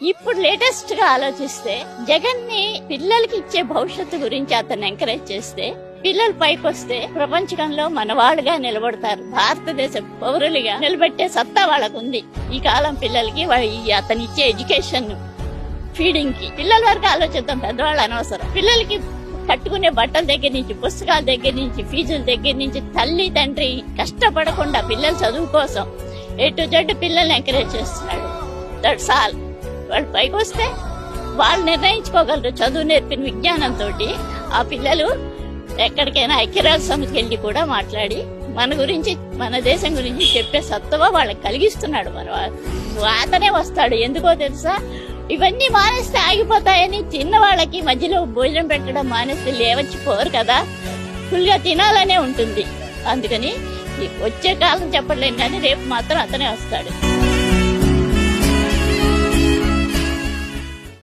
ఇప్పుడు లేటెస్ట్గా ఆలోచిస్తే జగన్ని పిల్లలకి ఇచ్చే భవిష్యత్తు గురించి అతను ఎంకరేజ్ చేస్తే పిల్లలు పైకి వస్తే ప్రపంచంలో మనవాళ్ళుగా నిలబడతారు. భారతదేశ పౌరులుగా నిలబెట్టే సత్తా వాళ్ళకు ఉంది ఈ కాలం పిల్లలకి అతను ఇచ్చే ఎడ్యుకేషన్ ఫీడింగ్కి పిల్లల వరకు ఆలోచిద్దాం పెద్దవాళ్ళు అనవసరం. పిల్లలకి కట్టుకునే బట్టల దగ్గర నుంచి పుస్తకాల దగ్గర నుంచి ఫీజుల దగ్గర నుంచి తల్లి తండ్రి కష్టపడకుండా పిల్లల చదువు కోసం ఎటు జడ్డు పిల్లల్ని ఎంకరేజ్ చేస్తున్నాడు. దట్స్ ఆల్ వాళ్ళు పైకి వస్తే వాళ్ళు నిర్ణయించుకోగలరు చదువు నేర్పిన విజ్ఞానంతో ఆ పిల్లలు ఎక్కడికైనా ఐక్యరాజ్య సమితికి వెళ్ళి కూడా మాట్లాడి మన గురించి మన దేశం గురించి చెప్పే సత్తువ వాళ్ళకి కలిగిస్తున్నాడు. మన అతనే వస్తాడు. ఎందుకో తెలుసా? ఇవన్నీ మానేస్తే ఆగిపోతాయని తిన్న వాళ్ళకి మధ్యలో భోజనం పెట్టడం మానేస్తే లేవచ్చి పోరు కదా. ఫుల్గా తినాలనే ఉంటుంది. అందుకని వచ్చే కాలం చెప్పలేం కానీ రేపు మాత్రం అతనే వస్తాడు.